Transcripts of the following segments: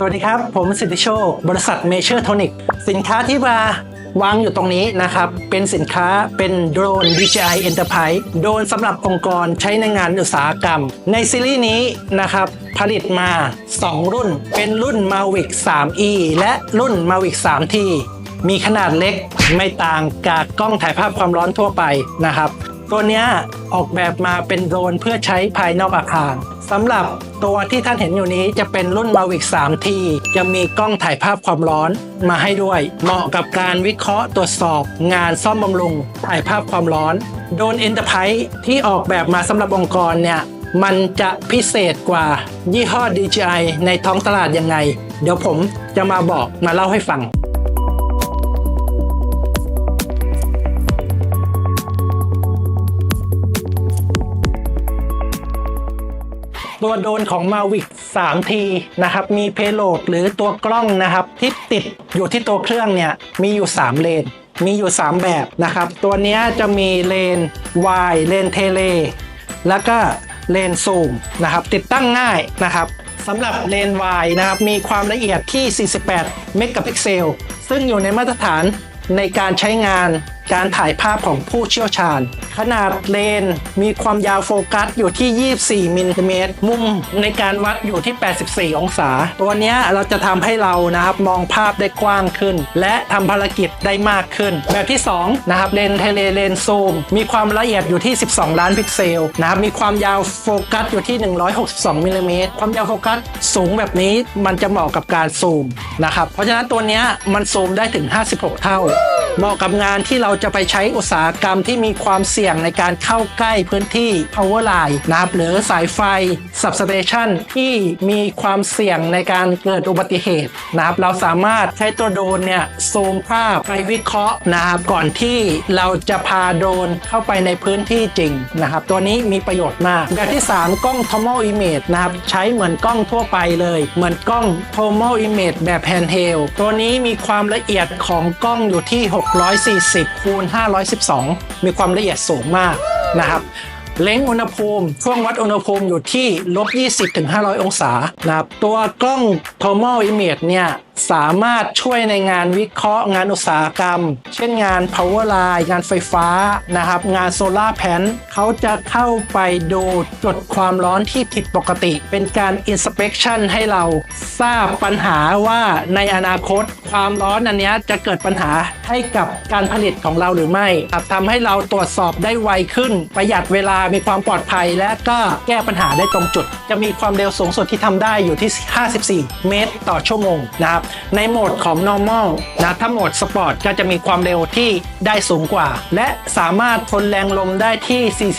สวัสดีครับ ผมสิทธิโชค บริษัทเมเชอร์โทนิกสินค้าที่มาวางอยู่ตรงนี้นะครับ เป็นสินค้าเป็นโดรน DJI Enterprise โดรนสำหรับองค์กรใช้ในงานอุตสาหกรรม ในซีรีส์นี้นะครับ ผลิตมา 2 รุ่น เป็นรุ่น Mavic 3e และรุ่น Mavic 3t มีขนาดเล็กไม่ต่างกับกล้องถ่ายภาพความร้อนทั่วไปนะครับ ตัวเนี้ยออกแบบมาเป็นโดรนเพื่อใช้ภายนอกอาคารสำหรับตัวที่ท่านเห็นอยู่นี้จะเป็นรุ่น Mavic 3T จะมีกล้องถ่ายภาพความร้อนมาให้ด้วย เหมาะกับการวิเคราะห์ตรวจสอบงานซ่อมบำรุงถ่ายภาพความร้อน โดรน Enterprise ที่ออกแบบมาสำหรับองค์กรเนี่ยมันจะพิเศษกว่ายี่ห้อ DJI ในท้องตลาดยังไง เดี๋ยวผมจะมาบอกมาเล่าให้ฟัง ตัวโดนของ Mavic 3T นะครับ มีเพโลดหรือตัวกล้องนะครับ ที่ติดอยู่ที่ตัวเครื่องเนี่ย มีอยู่ 3 เลน มีอยู่ 3 แบบนะครับ ตัวนี้จะมีเลน Y เลนเทเล แล้วก็เลนซูมนะครับ ติดตั้งง่ายนะครับสำหรับเลน Y นะครับมีความละเอียดที่ 48 เมกะพิกเซล ซึ่งอยู่ในมาตรฐานในการใช้งาน การถ่ายภาพของผู้เชี่ยวชาญ ขนาดเลนมีความยาวโฟกัสอยู่ที่ 24มิลลิเมตรมุมในการวัดอยู่ที่ 84 องศา ตัวนี้เราจะทำให้เรานะครับมองภาพได้กว้างขึ้น และทำภารกิจได้มากขึ้น แบบที่2นะครับเลนเทเลเลนซูมมีความละเอียดอยู่ที่ 12 ล้านพิกเซลนะครับมีความยาวโฟกัสอยู่ที่ 162มิลลิเมตรความยาวโฟกัสสูงแบบนี้มันจะเหมาะกับการซูมนะครับเพราะฉะนั้นตัวนี้มันซูมได้ถึง 56 เท่า เหมาะกับงานที่เราจะไปใช้อุตสาหกรรมที่มีความเสี่ยงในการเข้าใกล้พื้นที่ power line นะครับหรือสายไฟ substation ที่มีความเสี่ยงในการเกิดอุบัติเหตุนะครับเราสามารถใช้ตัวโดรนเนี่ยซูมภาพไปวิเคราะห์นะครับก่อนที่เราจะพาโดรนเข้าไปในพื้นที่จริงนะครับ ตัวนี้มีประโยชน์มาก แบบที่ 3 กล้อง thermal image นะครับ ใช้เหมือนกล้องทั่วไปเลย เหมือนกล้อง thermal image แบบ handheld ตัวนี้มีความละเอียดของกล้องอยู่ที่640 คูณ 512 มีความละเอียดสูงมากนะครับ เล้งอุณหภูมิ ช่วงวัดอุณหภูมิอยู่ที่ลบ20ถึง500 องศานะครับ ตัวกล้อง thermal image เนี่ย สามารถช่วยในงานวิเคราะห์ งานอุตสาหกรรม เช่นงาน power line งานไฟฟ้านะครับ งานโซลาร์แผนเขาจะเข้าไปดูจุดความร้อนที่ผิดปกติ เป็นการ inspection ให้เราทราบปัญหาว่าในอนาคตความร้อนอันนี้จะเกิดปัญหาให้กับการผลิตของเราหรือไม่ครับทำให้เราตรวจสอบได้ไวขึ้น ประหยัดเวลามีความปลอดภัย และก็แก้ปัญหาได้ตรงจุด จะมีความเร็วสูงสุดที่ทำได้อยู่ที่ 54 เมตร ต่อชั่วโมงนะครับในโหมดของ normal นะถ้าโหมด sport ก็จะมีความเร็วที่ได้สูงกว่า และสามารถทนแรงลมได้ที่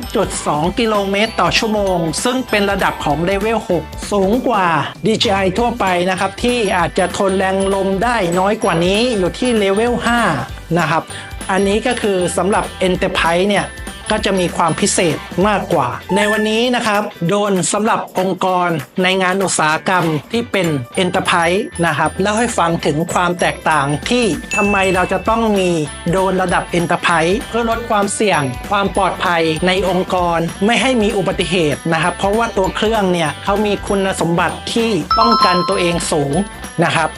43.2กิโลเมตรต่อชั่วโมง ซึ่งเป็นระดับของเลเวล 6 สูงกว่า DJI ทั่วไปนะครับ ที่อาจจะทนแรงลมได้น้อยกว่านี้อยู่ที่เลเวล 5 นะครับ อันนี้ก็คือสำหรับ Enterprise เนี่ย ก็จะมีความพิเศษมากกว่า ในวันนี้นะครับ โดนสำหรับองค์กรในงานอุตสาหกรรมที่เป็น Enterprise นะครับเล่าให้ฟังถึงความแตกต่างที่ทำไมเราจะต้องมีโดนระดับ Enterprise เพื่อลดความเสี่ยง ความปลอดภัยในองค์กรไม่ให้มีอุบัติเหตุนะครับ เพราะว่าตัวเครื่องเนี่ยเขามีคุณสมบัติที่ป้องกันตัวเองสูงนะครับ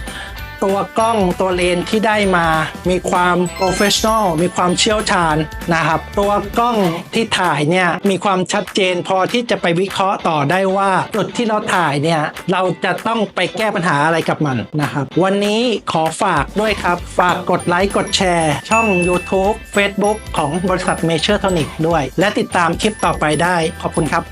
ตัวกล้องตัวเลนที่ได้มา มีความโปรเฟชชั่นอลมีความเชี่ยวชาญนะครับ ตัวกล้องที่ถ่ายเนี่ยมีความชัดเจนพอที่จะไปวิเคราะห์ต่อได้ว่าจุดที่เราถ่ายเนี่ยเราจะต้องไปแก้ปัญหาอะไรกับมันนะครับ วันนี้ขอฝากด้วยครับ ฝากกดไลค์กดแชร์ ช่อง YouTube Facebook ของบริษัท Major Tonic ด้วย และติดตามคลิปต่อไปได้ขอบคุณครับ